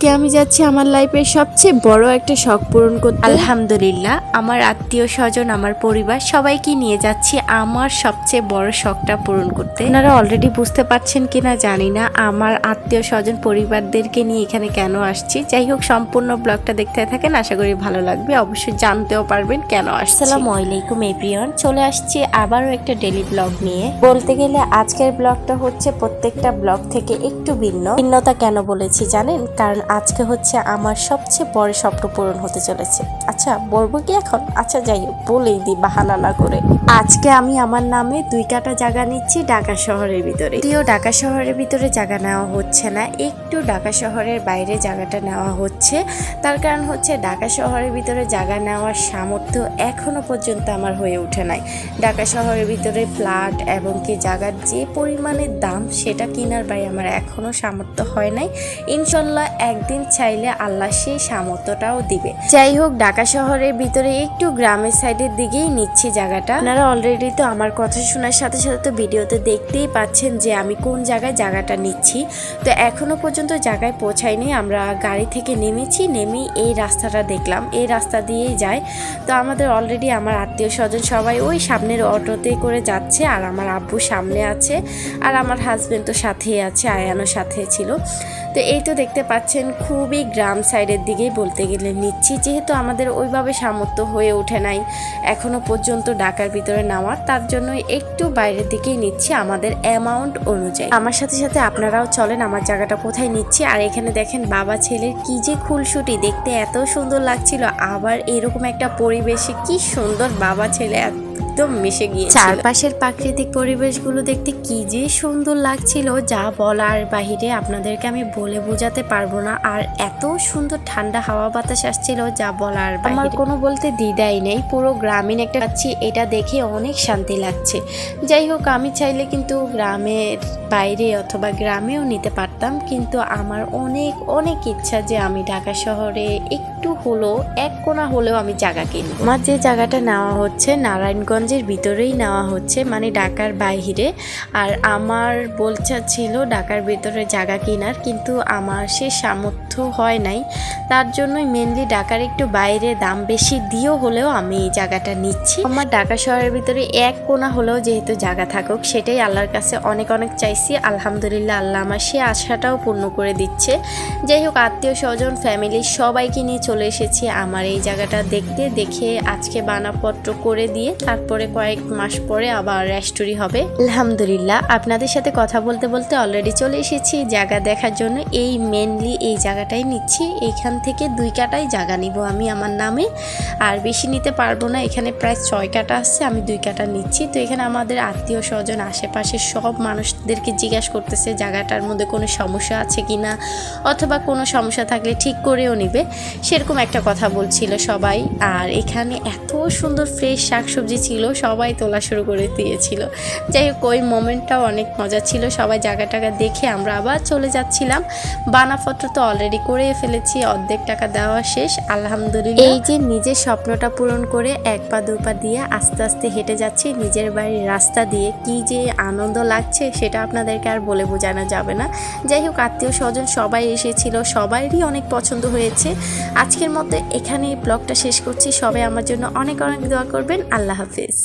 আজকে আমি যাচ্ছি আমার লাইফের সবচেয়ে বড় একটা শখ পূরণ করতে। আলহামদুলিল্লাহ আমার আত্মীয় স্বজন আমার পরিবার সবাইকে নিয়ে যাচ্ছি আমার সবচেয়ে বড় শখটা পূরণ করতে। আপনারা অলরেডি বুঝতে পারছেন কিনা জানি না আমার আত্মীয় স্বজন পরিবারদেরকে নিয়ে এখানে কেন আসছি? যাই হোক সম্পূর্ণ ব্লগটা দেখতে থাকেন আশা করি ভালো লাগবে। অবশ্যই জানতেও পারবেন কেন আসসালামু আলাইকুম এভরিওয়ান। চলে আসছি আবারও একটা ডেলি ব্লগ নিয়ে। বলতে গেলে আজকের ব্লগটা হচ্ছে প্রত্যেকটা ব্লগ থেকে একটু ভিন্ন। ভিন্নতা কেন বলেছি জানেন? কারণ আজকে হচ্ছে আমার সবচেয়ে বড় স্বপ্ন পূরণ হতে চলেছে। আচ্ছা বলব কি এখন? আচ্ছা যাই হোক, বলেই দিই বাহানা না করে। আজকে আমি আমার নামে দুই কাটা জায়গা নিচ্ছি ঢাকা শহরের ভিতরে। যদিও ঢাকা শহরের ভিতরে জায়গা নেওয়া হচ্ছে না, একটু ঢাকা শহরের বাইরে জায়গাটা নেওয়া হচ্ছে। তার কারণ হচ্ছে ঢাকা শহরের ভিতরে জায়গা নেওয়ার সামর্থ্য এখনও পর্যন্ত আমার হয়ে ওঠে নাই। ঢাকা শহরের ভিতরে ফ্ল্যাট এবং কি জায়গার যে পরিমাণে দাম, সেটা কেনার ভাই আমার এখনও সামর্থ্য হয় নাই। ইনশাল্লাহ একদিন চাইলে আল্লাহ সেই সামর্থ্যটাও দিবে। যাই হোক ঢাকা শহরের ভিতরে একটু গ্রামের সাইডের দিকেই নিচ্ছি জায়গাটা। আপনারা অলরেডি তো আমার কথা শোনার সাথে সাথে তো ভিডিওতে দেখতেই পাচ্ছেন যে আমি কোন জায়গায় জায়গাটা নিচ্ছি। তো এখনও পর্যন্ত জায়গায় পৌঁছাইনি, আমরা গাড়ি থেকে নেমেছি, নেমেই এই রাস্তাটা দেখলাম। এই রাস্তা দিয়েই যায়। তো আমাদের অলরেডি আমার আত্মীয় স্বজন সবাই ওই সামনের অটোতে করে যাচ্ছে, আর আমার আব্বু সামনে আছে, আর আমার হাজব্যান্ড তো সাথেই আছে আয়ানো সাথে ছিল। তো এই তো দেখতে পাচ্ছেন খুবই গ্রাম সাইডের দিকেই বলতে গেলে নিচ্ছি, যেহেতু আমাদের ওইভাবে সামর্থ্য হয়ে ওঠে নাই। এখনও পর্যন্ত ঢাকার ভিতরে নেওয়ার তার জন্য একটু বাইরের দিকেই নিচ্ছি আমাদের অ্যামাউন্ট অনুযায়ী। আমার সাথে সাথে আপনারাও চলেন, আমার জায়গাটা কোথায় নিচ্ছি। আর এখানে দেখেন বাবা ছেলের কি যে খুলসুটি, দেখতে এত সুন্দর লাগছিল। আবার এরকম একটা পরিবেশে কি সুন্দর বাবা ছেলে একদম মিশে গিয়ে চারপাশের প্রাকৃতিক পরিবেশগুলো দেখতে কি যে সুন্দর লাগছিল যা বলার বাহিরে আপনাদেরকে আমি বলে বোঝাতে পারব না। আর এত সুন্দর ঠান্ডা হাওয়া বাতাস আসছিল যা বলার আমার কোনো বলতে দ্বিধাই নেই পুরো গ্রামীণ একটা পাচ্ছি এটা দেখে অনেক শান্তি লাগছে। যাই হোক আমি চাইলে কিন্তু গ্রামের বাইরে অথবা গ্রামেও নিতে পারতাম কিন্তু আমার অনেক অনেক ইচ্ছা যে আমি ঢাকা শহরে একটু হলো এক কোণা হলেও আমি জায়গা কিনবো। আমার যে জায়গাটা নেওয়া হচ্ছে নারায়ণগঞ্জের ভিতরেই নেওয়া হচ্ছে মানে ঢাকার বাইরে। আর আমার বলছা ছিল ঢাকার ভিতরে জায়গা কেনার, কিন্তু আমার সে সামর্থ্য হয় নাই। তার জন্যই মেনলি ঢাকার একটু বাইরে দাম বেশি দিয়েও হলেও আমি এই জায়গাটা নিচ্ছি। আমার ঢাকা শহরের ভিতরে এক কোণা হলেও যেহেতু জায়গা থাকুক, সেটাই আল্লাহর কাছে অনেক অনেক চাইছি। আলহামদুলিল্লাহ আল্লাহ আমার সে আশাটাও পূর্ণ করে দিচ্ছে। যাই হোক, আত্মীয় স্বজন ফ্যামিলি সবাইকে নিয়ে চলে এসেছি। আমার এই জায়গাটা দেখতে, দেখে আজকে বানাপত্র করে দিয়ে তারপরে কয়েক মাস পরে আবার রেস্টোরি হবে। আলহামদুলিল্লাহ, আপনাদের সাথে কথা বলতে বলতে অলরেডি চলে এসেছি। জায়গা দেখার জন্য এই মেনলি এই জায়গাটাই নিচ্ছি। এইখান থেকে দুই কাটাই জায়গা নিব আমি আমার নামে। আর বেশি নিতে পারব না, এখানে প্রায় ছয় কাটা আসছে আমি দুই কাটা নিচ্ছি। তো এখানে আমাদের আত্মীয় স্বজন, আশেপাশে সব মানুষদেরকে জিজ্ঞাসা করতেছে, জায়গাটার মধ্যে কোনো সমস্যা আছে কি না অথবা কোনো সমস্যা থাকলে ঠিক করেও নিবে। সেরকম একটা কথা বলছিল সবাই। আর এখানে এত সুন্দর ফ্রেশ শাকসবজি ছিল সবাই তোলা শুরু করে দিয়েছিল। যাই হোক, ওই মোমেন্টটাও অনেক মজা ছিল। সবাই জায়গা টাকা দেখে আমরা আবার চলে যাচ্ছিলাম। বানাপত্র তো অলরেডি করে ফেলেছি, অর্ধেক টাকা দেওয়া শেষ। আলহামদুলিল্লাহ। এই যে নিজের স্বপ্নটা পূরণ করে এক পা, দু পা দিয়ে আস্তে আস্তে হেঁটে যাচ্ছি, নিজের বাড়ির রাস্তা দিয়ে। কি যে আনন্দ লাগছে, সেটা আপনাদেরকে আর বলে বোঝানো যাবে না। যাই হোক, আত্মীয় স্বজন সবাই এসেছিল সবাইরই অনেক পছন্দ হয়েছে। আজকের মতো এখানে ব্লগটা শেষ করছি। সবাই আমার জন্য অনেক অনেক দোয়া করবেন। আল্লাহ হাফিজ।